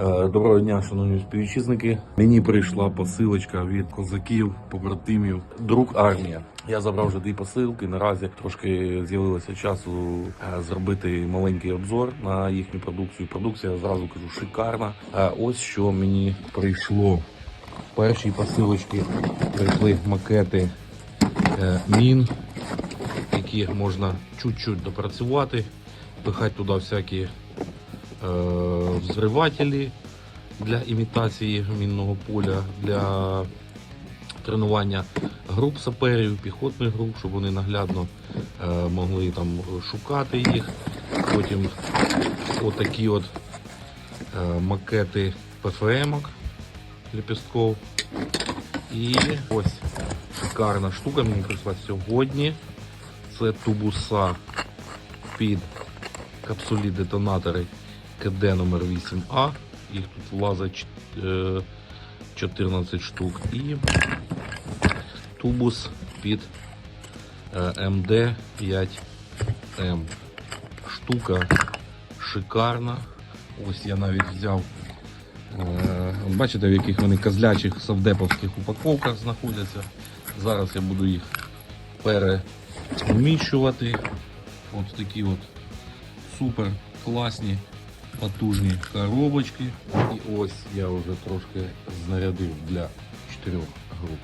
Е, Доброго дня, шановні співвітчизники. Мені прийшла посилочка від козаків, побратимів, друг армія. Я забрав вже дві посилки. Наразі трошки з'явилося часу е, зробити маленький обзор на їхню продукцію. Продукція зразу кажу шикарна. Е, Ось що мені прийшло. В першій посилочці прийшли макети мін, які можна чуть-чуть допрацювати, пихати туди всякі взривателі для імітації мінного поля, для тренування груп саперів, піхотних груп, щоб вони наглядно е, могли там шукати їх. Потім отакі от е, макети ПФМ-ок лепестков. І ось шикарна штука мені прийшла сьогодні. Це тубуса під капсулі детонатори КД номер 8А. Їх тут влазить е, 14 штук. І тубус під е, МД5М. Штука шикарна. Ось я навіть взяв. Е, Бачите, в яких вони козлячих савдеповських упаковках знаходяться. Зараз я буду їх переміщувати. Ось такі от супер класні потужні коробочки. І ось я вже трошки знарядив для чотирьох груп,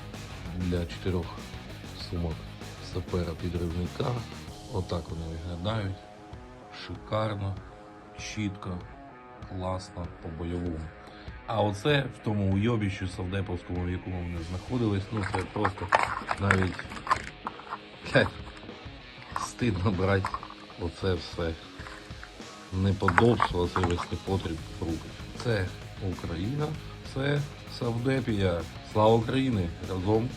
для чотирьох сумок сапера підривника. Отак вони виглядають. Шикарно, чітко, класно по-бойовому. А оце в тому уйобіщі Савдеповському, в якому вони знаходились, ну це просто навіть стидно брати оце все неподобство, це весь в руки. Це Україна, це Савдепія. Слава Україні! Разом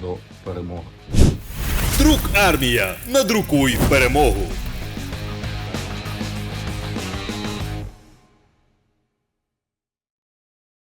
до перемоги! Друк армія. Надрукуй перемогу.